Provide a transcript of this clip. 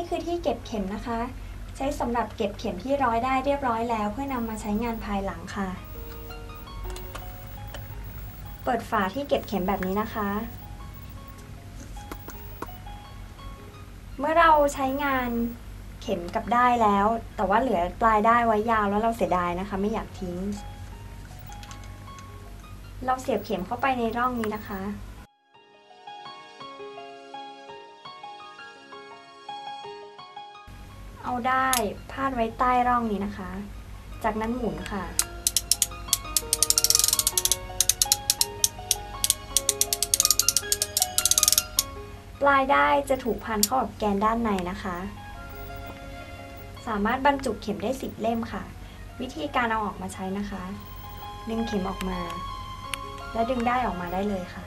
นี่คือที่เก็บเข็มนะคะ ใช้สำหรับเก็บเข็มที่ร้อยได้เรียบร้อยแล้ว เพื่อนำมาใช้งานภายหลังค่ะ เปิดฝาที่เก็บเข็มแบบนี้นะคะ เมื่อเราใช้งานเข็มกับได้แล้ว แต่ว่าเหลือปลายได้ไว้ยาวแล้วเราเสียดายนะคะ ไม่อยากทิ้ง เราเสียบเข็มเข้าไปในร่องนี้นะคะ เอาได้พาดไว้ใต้ร่องนี้นะคะ จากนั้นหมุนค่ะ ปลายได้จะถูกพันเข้ากับแกนด้านในนะคะ สามารถบรรจุเข็มได้ 10 เล่มค่ะ วิธีการเอาออกมาใช้นะคะ ดึงเข็มออกมา และดึงได้ออกมาได้เลยค่ะ